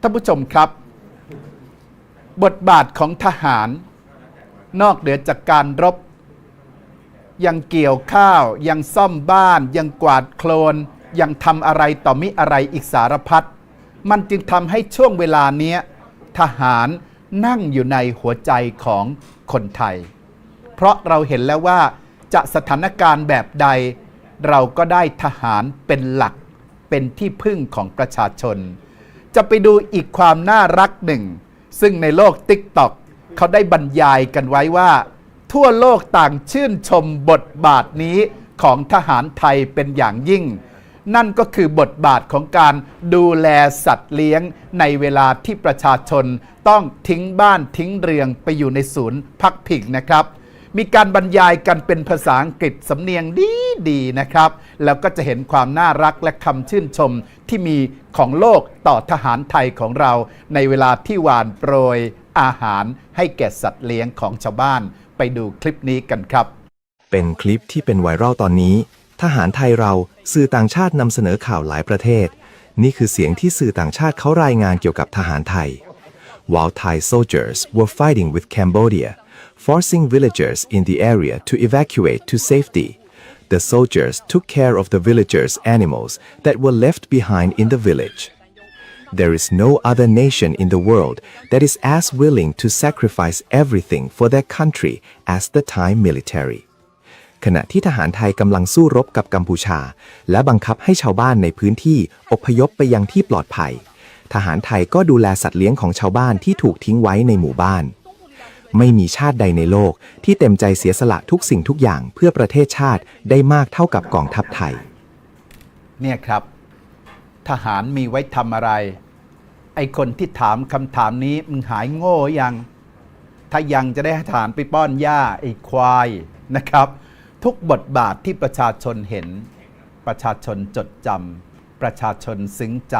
ท่านผู้ชมครับ บทบาทของทหาร นอกเหนือจากการรบ ยังเกี่ยวข้าว ยังซ่อมบ้าน ยังกวาดโคลน ยังทำอะไรต่อมิอะไรอีกสารพัดมันจึงทำให้ช่วงเวลาเนี้ยทหารนั่งอยู่ในหัวใจของคนไทย เพราะเราเห็นแล้วว่าจะสถานการณ์แบบใด เราก็ได้ทหารเป็นหลักเป็นที่พึ่งของประชาชน จะไปดูอีกความน่ารักหนึ่ง ซึ่งในโลก t ิ k t o k เขาได้บรรยายกันไว้ว่า ทั่วโลกต่างชื่นชมบทบาทนี้ของทหารไทยเป็นอย่างยิ่ง นั่นก็คือบทบาทของการดูแลสัตว์เลี้ยง ในเวลาที่ประชาชนต้องทิ้งบ้านทิ้งเรืองไปอยู่ในศูนย์พักพิงนะครับ มีการบรรยายกันเป็นภาษาอังกฤษสำเนียงดีดีๆนะครับ แล้วก็จะเห็นความน่ารักและคำชื่นชมที่มีของโลกต่อทหารไทยของเรา ในเวลาที่หวานโปรยอาหารให้แก่สัตว์เลี้ยงของชาวบ้าน ไปดูคลิปนี้กันครับ เป็นคลิปที่เป็นไวรัลตอนนี้ ทหารไทยเราสื่อต่างชาตินำเสนอข่าวหลายประเทศ นี่คือเสียงที่สื่อต่างชาติเขารายงานเกี่ยวกับทหารไทย While Thai soldiers were fighting with Cambodia, forcing villagers in the area to evacuate to safety, the soldiers took care of the villagers' animals that were left behind in the village. There is no other nation in the world that is as willing to sacrifice everything for their country as the Thai military. ขณะที่ทหารไทยกำลังสู้รบกับกัมพูชา และบังคับให้ชาวบ้านในพื้นที่อพยพไปยังที่ปลอดภัย ทหารไทยก็ดูแลสัตว์เลี้ยงของชาวบ้านที่ถูกทิ้งไว้ในหมู่บ้าน ไม่มีชาติใดในโลก ที่เต็มใจเสียสละทุกสิ่งทุกอย่างเพื่อประเทศชาติได้มากเท่ากับกองทัพไทย เนี่ยครับ ทหารมีไว้ทำอะไร ไอคนที่ถามคำถามนี้มึงหายโง่ยัง ถ้ายังจะได้ให้ทหารไปป้อนหญ้าไอควายนะครับ ทุกบทบาทที่ประชาชนเห็น ประชาชนจดจำประชาชนซึ้งใจ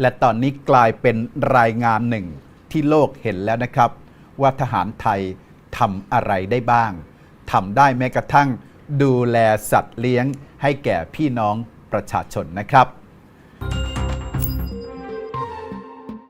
และตอนนี้กลายเป็นรายงานหนึ่งที่โลกเห็นแล้วนะครับ ว่าทหารไทยทำอะไรได้บ้างทำได้แม้กระทั่งดูแลสัตว์เลี้ยงให้แก่พี่น้องประชาชนนะครับ